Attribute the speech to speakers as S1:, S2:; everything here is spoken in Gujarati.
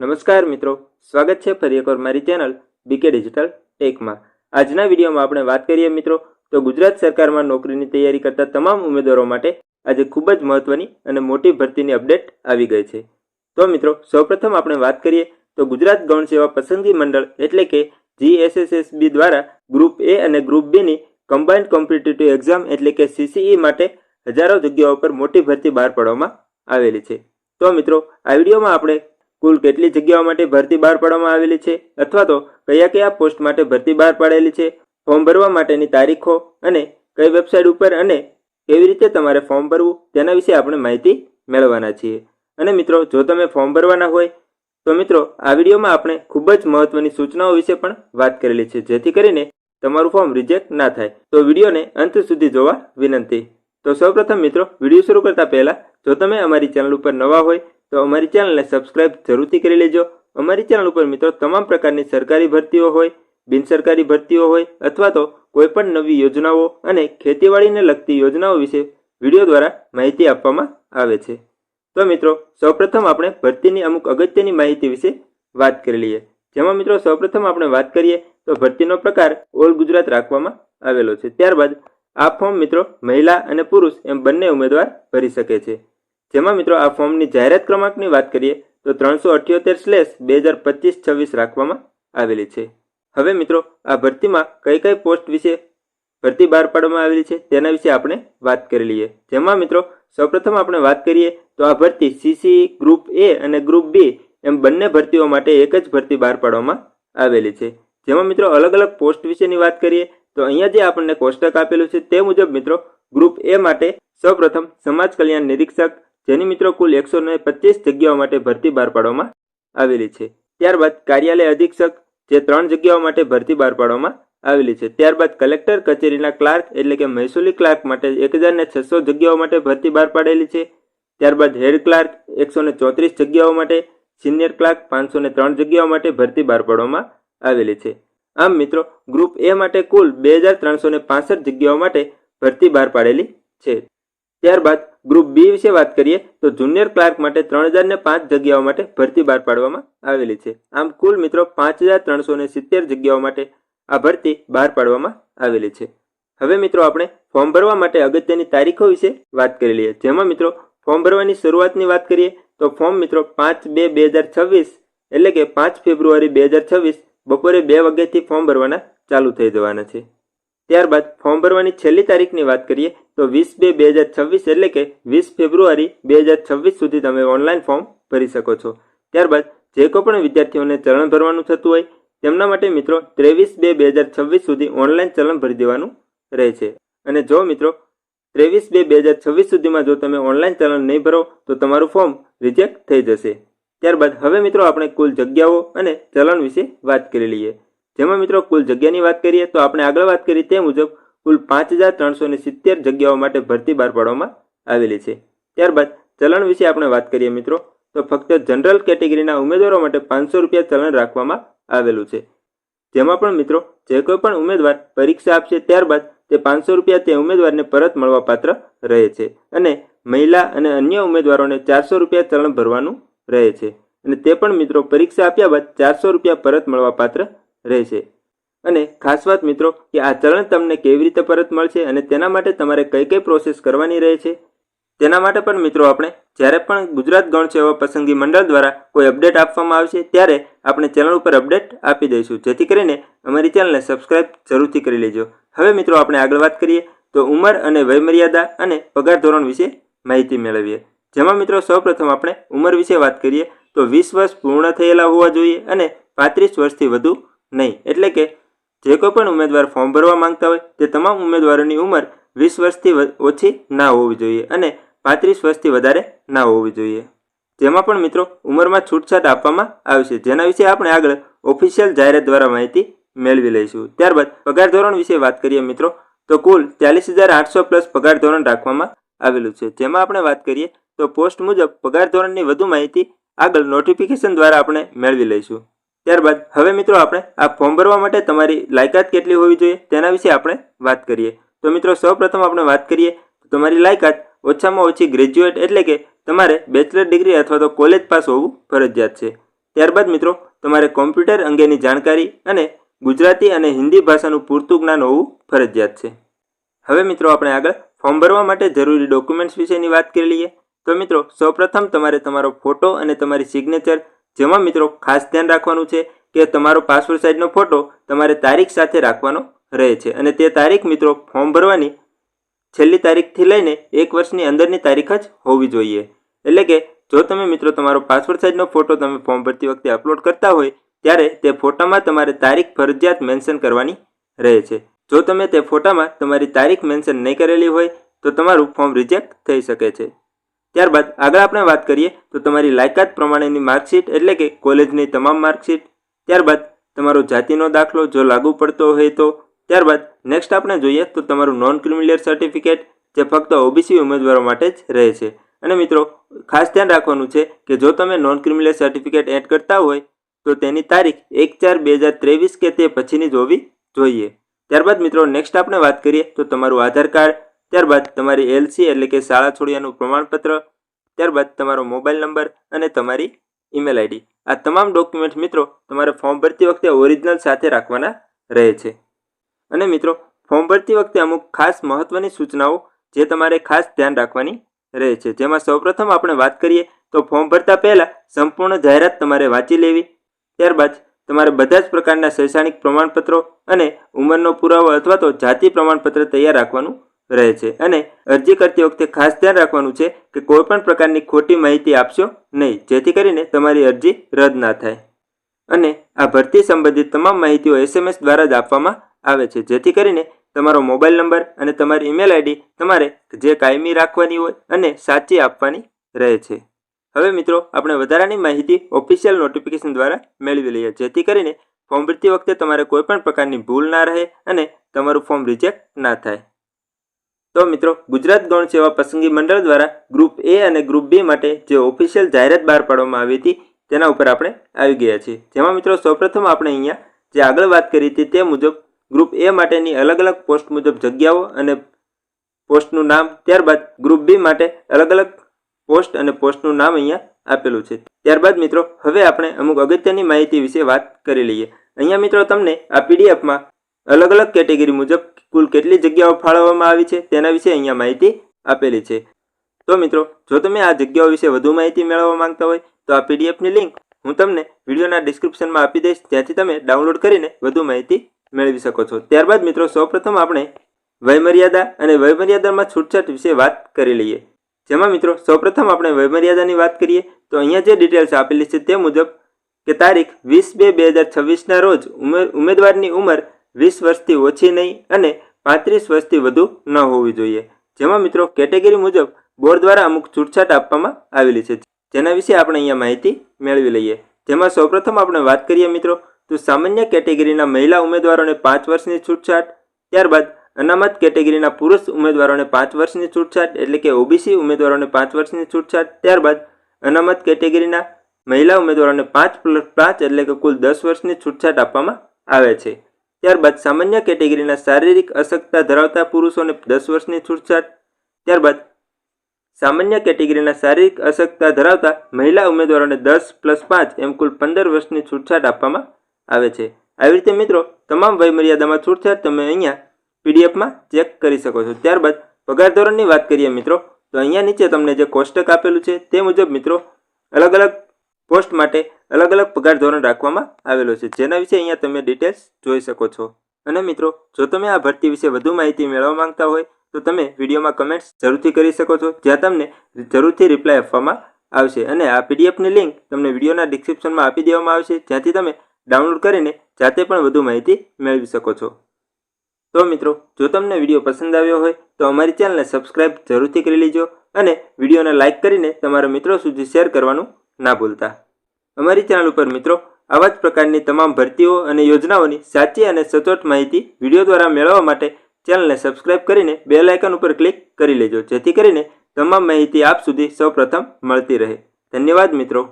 S1: નમસ્કાર મિત્રો, સ્વાગત છે ફરી એકવાર મારી ચેનલ બીકે ડિજિટલ ટેકમાં આજના વિડીયોમાં આપણે વાત કરીએ મિત્રો, તો ગુજરાત સરકારમાં નોકરીની તૈયારી કરતા તમામ ઉમેદવારો માટે આજે ખૂબ જ મહત્વની અને મોટી ભરતીની અપડેટ આવી ગઈ છે. તો મિત્રો, સૌપ્રથમ આપણે વાત કરીએ તો ગુજરાત ગૌણ સેવા પસંદગી મંડળ એટલે કે જીએસએસએસબી દ્વારા ગ્રુપ એ અને ગ્રુપ બીની કમ્બાઇન્ડ કોમ્પિટિટિવ એક્ઝામ એટલે કે સીસીઈ માટે હજારો જગ્યાઓ પર મોટી ભરતી બહાર પાડવામાં આવેલી છે. તો મિત્રો, આ વિડીયોમાં આપણે કુલ કેટલી જગ્યાઓ માટે ભરતી બહાર પાડવામાં આવેલી છે? અથવા તો કયા કયા પોસ્ટ માટે ભરતી બહાર પાડેલી છે? ફોર્મ ભરવા માટેની તારીખો અને કઈ વેબસાઇટ ઉપર અને કેવી રીતે તમારે ફોર્મ ભરવું તેના વિશે આપણે માહિતી મેળવવાના છીએ. અને મિત્રો, જો તમે ફોર્મ ભરવાના હોય, તો મિત્રો, આ વિડીયોમાં આપણે ખૂબ જ મહત્વની સૂચનાઓ વિશે પણ વાત કરેલી છે, જેથી કરીને તમારું ફોર્મ રિજેક્ટ ના થાય. તો વિડીયોને અંત સુધી જોવા વિનંતી. તો સૌપ્રથમ મિત્રો, વીડિયો શરૂ કરતા પહેલા, જો તમે અમારી ચેનલ ઉપર નવા હોય તો અમારી ચેનલને સબસ્ક્રાઇબ જરૂરથી કરી લેજો. અમારી ચેનલ ઉપર મિત્રો તમામ પ્રકારની સરકારી ભરતીઓ હોય, બિનસરકારી ભરતીઓ હોય અથવા તો કોઈ પણ નવી યોજનાઓ અને ખેતીવાડીને લગતી યોજનાઓ વિશે વીડિયો દ્વારા માહિતી આપવામાં આવે છે. તો મિત્રો, સૌપ્રથમ આપણે ભરતીની અમુક અગત્યની માહિતી વિશે વાત કરી લઈએ. જેમાં મિત્રો સૌપ્રથમ આપણે વાત કરીએ તો ભરતીનો પ્રકાર ઓલ ગુજરાત રાખવામાં આવેલો છે. ત્યારબાદ આ ફોર્મ મિત્રો મહિલા અને પુરુષ એમ બંને ઉમેદવાર ભરી શકે છે. જેમાં મિત્રો આ ફોર્મની જાહેરાત ક્રમાંકની વાત કરીએ, તો ત્રણસો અઠ્યોતેર સ્લેશ બે હજાર પચીસ છવ્વીસ રાખવામાં આવેલી છે. હવે મિત્રો, આ ભરતીમાં કઈ કઈ પોસ્ટ વિશે ભરતી બહાર પાડવામાં આવેલી છે, તેના વિશે આપણે વાત કરી લઈએ. જેમાં મિત્રો, સૌપ્રથમ આપણે વાત કરીએ, તો આ ભરતી સીસી ગ્રુપ એ અને ગ્રુપ બી એમ બંને ભરતીઓ માટે એક જ ભરતી બહાર પાડવામાં આવેલી છે. જેમાં મિત્રો, અલગ અલગ પોસ્ટ વિશેની વાત કરીએ, તો અહીંયા જે આપણને કોષ્ટક આપેલું છે, તે મુજબ મિત્રો ગ્રુપ એ માટે સૌપ્રથમ સમાજ કલ્યાણ નિરીક્ષક જેની મિત્રો કુલ એકસો ને પચીસ જગ્યાઓ માટે ભરતી બહાર પાડવામાં આવેલી છે. ત્યારબાદ કાર્યાલય અધિક્ષક જે ત્રણ જગ્યાઓ માટે ભરતી બહાર પાડવામાં આવેલી છે. ત્યારબાદ કલેક્ટર કચેરીના ક્લાર્ક એટલે કે મહેસૂલી ક્લાર્ક માટે એક હજાર ને છસો જગ્યાઓ માટે ભરતી બહાર પાડેલી છે. ત્યારબાદ હેડ ક્લાર્ક એકસો ને ચોત્રીસ જગ્યાઓ માટે, સિનિયર ક્લાર્ક પાંચસો ને ત્રણ જગ્યાઓ માટે ભરતી બહાર પાડવામાં આવેલી છે. આમ મિત્રો, ગ્રુપ એ માટે કુલ બે હજાર ત્રણસો ને પાસઠ જગ્યાઓ માટે ભરતી બહાર પાડેલી છે. ત્યારબાદ ગ્રુપ બી વિશે વાત કરીએ, તો જુનિયર ક્લાર્ક માટે ત્રણ હજાર ને પાંચ જગ્યાઓ માટે ભરતી બહાર પાડવામાં આવેલી છે. આમ કુલ મિત્રો પાંચ હજાર ત્રણસો ને સિત્તેર જગ્યાઓ માટે આ ભરતી બહાર પાડવામાં આવેલી છે. હવે મિત્રો આપણે ફોર્મ ભરવા માટે અગત્યની તારીખો વિશે વાત કરી લઈએ. જેમાં મિત્રો ફોર્મ ભરવાની શરૂઆતની વાત કરીએ, તો ફોર્મ મિત્રો પાંચ બે બે હજાર છવ્વીસ એટલે કે પાંચ ફેબ્રુઆરી બે હજાર છવ્વીસ બપોરે બે વાગ્યાથી ફોર્મ ભરવાના ચાલુ થઈ જવાના છે. ત્યારબાદ ફોર્મ ભરવાની છેલ્લી તારીખની વાત કરીએ તો વીસ બે બે હજાર છવ્વીસ એટલે કે વીસ ફેબ્રુઆરી બે હજાર છવ્વીસ સુધી તમે ઓનલાઈન ફોર્મ ભરી શકો છો. ત્યારબાદ જે કોઈ પણ વિદ્યાર્થીઓને ચલણ ભરવાનું થતું હોય, તેમના માટે મિત્રો ત્રેવીસ બે બે હજાર છવ્વીસ સુધી ઓનલાઈન ચલણ ભરી દેવાનું રહે છે. અને જો મિત્રો ત્રેવીસ બે બે હજાર છવ્વીસ સુધીમાં જો તમે ઓનલાઈન ચલણ નહીં ભરો, તો તમારું ફોર્મ રિજેક્ટ થઈ જશે. ત્યારબાદ હવે મિત્રો આપણે કુલ જગ્યાઓ અને ચલણ વિશે વાત કરી લઈએ. જેમાં મિત્રો કુલ જગ્યાની વાત કરીએ તો આપણે આગળ વાત કરી તે મુજબ કુલ પાંચ જગ્યાઓ માટે ભરતી બહાર પાડવામાં આવેલી છે. ત્યારબાદ ચલણ વિશે આપણે વાત કરીએ મિત્રો, તો ફક્ત જનરલ કેટેગરીના ઉમેદવારો માટે પાંચસો રૂપિયા ચલણ રાખવામાં આવેલું છે. જેમાં પણ મિત્રો, જે કોઈ પણ ઉમેદવાર પરીક્ષા આપશે ત્યારબાદ તે પાંચસો રૂપિયા તે ઉમેદવારને પરત મળવા પાત્ર રહે છે અને મહિલા અને અન્ય ઉમેદવારોને ચારસો રૂપિયા ચલણ ભરવાનું રહે છે. અને તે પણ મિત્રો, પરીક્ષા આપ્યા બાદ ચારસો રૂપિયા પરત મળવા પાત્ર રહેશે. અને ખાસ વાત મિત્રો, કે આ ચલણ તમને કેવી રીતે પરત મળશે અને તેના માટે તમારે કઈ કઈ પ્રોસેસ કરવાની રહે છે? તેના માટે પણ મિત્રો આપણે, જ્યારે પણ ગુજરાત ગૌણ સેવા પસંદગી મંડળ દ્વારા કોઈ અપડેટ આપવામાં આવશે, ત્યારે આપણે ચેનલ ઉપર અપડેટ આપી દઈશું. જેથી કરીને અમારી ચેનલને સબસ્ક્રાઇબ જરૂરથી કરી લેજો. હવે મિત્રો આપણે આગળ વાત કરીએ, તો ઉંમર અને વયમર્યાદા અને પગાર ધોરણ વિશે માહિતી મેળવીએ. જેમાં મિત્રો સૌપ્રથમ આપણે ઉંમર વિશે વાત કરીએ, તો વીસ વર્ષ પૂર્ણ થયેલા હોવા જોઈએ અને પાંત્રીસ વર્ષથી વધુ નહીં. એટલે કે જે કોઈ પણ ઉમેદવાર ફોર્મ ભરવા માંગતા હોય, તે તમામ ઉમેદવારોની ઉંમર વીસ વર્ષથી ઓછી ના હોવી જોઈએ અને પાંત્રીસ વર્ષથી વધારે ના હોવી જોઈએ. જેમાં પણ મિત્રો ઉંમરમાં છૂટછાટ આપવામાં આવશે. જેના વિશે આપણે આગળ ઓફિશિયલ જાહેરાત દ્વારા માહિતી મેળવી લઈશું. ત્યારબાદ પગાર ધોરણ વિશે વાત કરીએ મિત્રો, તો કુલ ચાલીસ હજાર આઠસો પ્લસ પગાર ધોરણ રાખવામાં આવેલું છે. જેમાં આપણે વાત કરીએ, તો પોસ્ટ મુજબ પગાર ધોરણની વધુ માહિતી આગળ નોટિફિકેશન દ્વારા આપણે મેળવી લઈશું. ત્યારબાદ હવે મિત્રો આપણે આ ફોર્મ ભરવા માટે તમારી લાયકાત કેટલી હોવી જોઈએ તેના વિશે આપણે વાત કરીએ. તો મિત્રો સૌપ્રથમ આપણે વાત કરીએ તમારી લાયકાત ઓછામાં ઓછી ગ્રેજ્યુએટ એટલે કે તમારે બેચલર ડિગ્રી અથવા તો કોલેજ પાસ હોવું ફરજિયાત છે. ત્યારબાદ મિત્રો તમારે કોમ્પ્યુટર અંગેની જાણકારી અને ગુજરાતી અને હિન્દી ભાષાનું પૂરતું જ્ઞાન હોવું ફરજિયાત છે. હવે મિત્રો આપણે આગળ ફોર્મ ભરવા માટે જરૂરી ડોક્યુમેન્ટ્સ વિશેની વાત કરી લઈએ. તો મિત્રો સૌપ્રથમ તમારે તમારો ફોટો અને તમારી સિગ્નેચર જેમાં મિત્રો ખાસ ધ્યાન રાખવાનું છે કે તમારો પાસપોર્ટ સાઇઝનો ફોટો તમારે તારીખ સાથે રાખવાનો રહે છે. અને તે તારીખ મિત્રો ફોર્મ ભરવાની છેલ્લી તારીખથી લઈને એક વર્ષની અંદરની તારીખ જ હોવી જોઈએ. એટલે કે જો તમે મિત્રો તમારો પાસપોર્ટ સાઇઝનો ફોટો તમે ફોર્મ ભરતી વખતે અપલોડ કરતા હોય, ત્યારે તે ફોટામાં તમારે તારીખ ફરજિયાત મેન્શન કરવાની રહે છે. જો તમે તે ફોટામાં તમારી તારીખ મેન્શન નહીં કરેલી હોય, તો તમારું ફોર્મ રિજેક્ટ થઈ શકે છે. ત્યારબાદ આગળ આપણે વાત કરીએ તો તમારી લાયકાત પ્રમાણેની માર્કશીટ એટલે કે કોલેજની તમામ માર્કશીટ. ત્યારબાદ તમારો જાતિનો દાખલો જો લાગુ પડતો હોય તો. ત્યારબાદ નેક્સ્ટ આપણે જોઈએ તો તમારું નોન ક્રિમિલિયર સર્ટિફિકેટ જે ફક્ત ઓબીસી ઉમેદવારો માટે જ રહે છે. અને મિત્રો, ખાસ ધ્યાન રાખવાનું છે કે જો તમે નોન ક્રિમિલિયર સર્ટિફિકેટ એડ કરતા હોય, તો તેની તારીખ એક ચાર બે હજાર ત્રેવીસ કે તે પછીની જ હોવી જોઈએ. ત્યારબાદ મિત્રો નેક્સ્ટ આપણે વાત કરીએ તો તમારું આધાર કાર્ડ ત્યારબાદ તમારી એલસી એટલે કે શાળા છોડ્યાનું પ્રમાણપત્ર, ત્યારબાદ તમારો મોબાઈલ નંબર અને તમારી ઈમેલ આઈડી આ તમામ ડોક્યુમેન્ટ મિત્રો તમારે ફોર્મ ભરતી વખતે ઓરિજિનલ સાથે રાખવાના રહે છે. અને મિત્રો ફોર્મ ભરતી વખતે અમુક ખાસ મહત્વની સૂચનાઓ જે તમારે ખાસ ધ્યાન રાખવાની રહે છે. જેમાં સૌપ્રથમ આપણે વાત કરીએ તો ફોર્મ ભરતા પહેલાં સંપૂર્ણ જાહેરાત તમારે વાંચી લેવી. ત્યારબાદ તમારે બધા જ પ્રકારના શૈક્ષણિક પ્રમાણપત્રો અને ઉંમરનો પુરાવો અથવા તો જાતિ પ્રમાણપત્ર તૈયાર રાખવાનું રહે છે અને અરજી કરતી વખતે ખાસ ધ્યાન રાખવાનું છે કે કોઈ પણ પ્રકારની ખોટી માહિતી આપશો નહીં, જેથી કરીને તમારી અરજી રદ ના થાય. અને આ ભરતી સંબંધિત તમામ માહિતીઓ એસએમએસ દ્વારા જ આપવામાં આવે છે, જેથી કરીને તમારો મોબાઈલ નંબર અને તમારી ઈમેલ આઈડી તમારે જે કાયમી રાખવાની હોય અને સાચી આપવાની રહે છે. હવે મિત્રો, આપણે વધારાની માહિતી ઓફિશિયલ નોટિફિકેશન દ્વારા મેળવી લઈએ, જેથી કરીને ફોર્મ ભરતી વખતે તમારે કોઈ પણ પ્રકારની ભૂલ ના રહે અને તમારું ફોર્મ રિજેક્ટ ના થાય. તો મિત્રો, ગુજરાત ગૌણ સેવા પસંદગી મંડળ દ્વારા ગ્રુપ એ અને ગ્રુપ બી માટે જે ઓફિશિયલ જાહેરાત બહાર પાડવામાં આવી હતી, તેના ઉપર આપણે આવી ગયા છીએ. જેમાં મિત્રો, સૌપ્રથમ આપણે અહીંયા જે આગળ વાત કરી હતી તે મુજબ ગ્રુપ એ માટેની અલગ અલગ પોસ્ટ મુજબ જગ્યાઓ અને પોસ્ટનું નામ, ત્યારબાદ ગ્રુપ બી માટે અલગ અલગ પોસ્ટ અને પોસ્ટનું નામ અહીંયા આપેલું છે. ત્યારબાદ મિત્રો, હવે આપણે અમુક અગત્યની માહિતી વિશે વાત કરી લઈએ. અહીંયા મિત્રો, તમને આ પીડીએફમાં અલગ અલગ કેટેગરી મુજબ કુલ કેટલી જગ્યાઓ ફાળવવામાં આવી છે તેના વિશે અહીંયા માહિતી આપેલી છે. તો મિત્રો, જો તમે આ જગ્યાઓ વિશે વધુ માહિતી મેળવવા માંગતા હોય, તો આ પીડીએફની લિંક હું તમને વિડીયોના ડિસ્ક્રિપ્શનમાં આપી દઈશ, ત્યાંથી તમે ડાઉનલોડ કરીને વધુ માહિતી મેળવી શકો છો. ત્યારબાદ મિત્રો, સૌપ્રથમ આપણે વયમર્યાદા અને વયમર્યાદામાં છૂટછાટ વિશે વાત કરી લઈએ. જેમાં મિત્રો, સૌપ્રથમ આપણે વયમર્યાદાની વાત કરીએ, તો અહીંયા જે ડિટેલ્સ આપેલી છે તે મુજબ કે તારીખ વીસ બે બે હજાર છવ્વીસના રોજ ઉમેદવારની ઉંમર વીસ વર્ષથી ઓછી નહીં અને પાંત્રીસ વર્ષથી વધુ ન હોવી જોઈએ. જેમાં મિત્રો કેટેગરી મુજબ બોર્ડ દ્વારા અમુક છૂટછાટ આપવામાં આવેલી છે. જેના વિશે આપણે અહીંયા માહિતી મેળવી લઈએ. જેમાં સૌપ્રથમ આપણે વાત કરીએ મિત્રો, તો સામાન્ય કેટેગરીના મહિલા ઉમેદવારોને પાંચ વર્ષની છૂટછાટ, ત્યારબાદ અનામત કેટેગરીના પુરુષ ઉમેદવારોને પાંચ વર્ષની છૂટછાટ, એટલે કે ઓબીસી ઉમેદવારોને પાંચ વર્ષની છૂટછાટ, ત્યારબાદ અનામત કેટેગરીના મહિલા ઉમેદવારોને પાંચ પ્લસ પાંચ, એટલે કે કુલ દસ વર્ષની છૂટછાટ આપવામાં આવે છે. ત્યારબાદ સામાન્ય કેટેગરીના શારીરિક અશક્તતા ધરાવતા પુરુષોને દસ વર્ષની છૂટછાટ. ત્યારબાદ સામાન્ય કેટેગરીના શારીરિક અશક્તતા ધરાવતા મહિલા ઉમેદવારોને દસ પ્લસ પાંચ એમ કુલ પંદર વર્ષની છૂટછાટ આપવામાં આવે છે. આવી રીતે મિત્રો, તમામ વયમર્યાદામાં છૂટછાટ તમે અહીંયા પીડીએફમાં ચેક કરી શકો છો. ત્યારબાદ પગાર ધોરણની વાત કરીએ મિત્રો, તો અહીંયા નીચે તમને જે કોષ્ટક આપેલું છે તે મુજબ મિત્રો અલગ અલગ પોસ્ટ માટે અલગ અલગ પગાર ધોરણ રાખવામાં આવેલો છે. જેના વિશે અહીંયા તમે ડિટેલ્સ જોઈ શકો છો. અને મિત્રો, જો તમે આ ભરતી વિશે વધુ માહિતી મેળવવા માંગતા હોય, તો તમે વિડીયોમાં કમેન્ટ્સ જરૂરથી કરી શકો છો. જ્યાં તમને જરૂરથી રિપ્લાય આપવામાં આવશે. અને આ પીડીએફની લિંક તમને વિડીયોના ડિસ્ક્રિપ્શનમાં આપી દેવામાં આવશે. જ્યાંથી તમે ડાઉનલોડ કરીને જાતે પણ વધુ માહિતી મેળવી શકો છો. તો મિત્રો, જો તમને વીડિયો પસંદ આવ્યો હોય, તો અમારી ચેનલને સબસ્ક્રાઇબ જરૂરથી કરી લેજો. અને વિડીયોને લાઇક કરીને તમારા મિત્રો સુધી શેર કરવાનું ના ભૂલતા. અમારી ચેનલ ઉપર મિત્રો, આવા જ પ્રકારની તમામ ભરતીઓ અને યોજનાઓની સાચી અને સચોટ માહિતી વીડિયો દ્વારા મેળવવા માટે ચેનલને સબસ્ક્રાઇબ કરીને બે લાયકન ઉપર ક્લિક કરી લેજો, જેથી કરીને તમામ માહિતી આપ સુધી સૌપ્રથમ મળતી રહે. ધન્યવાદ મિત્રો.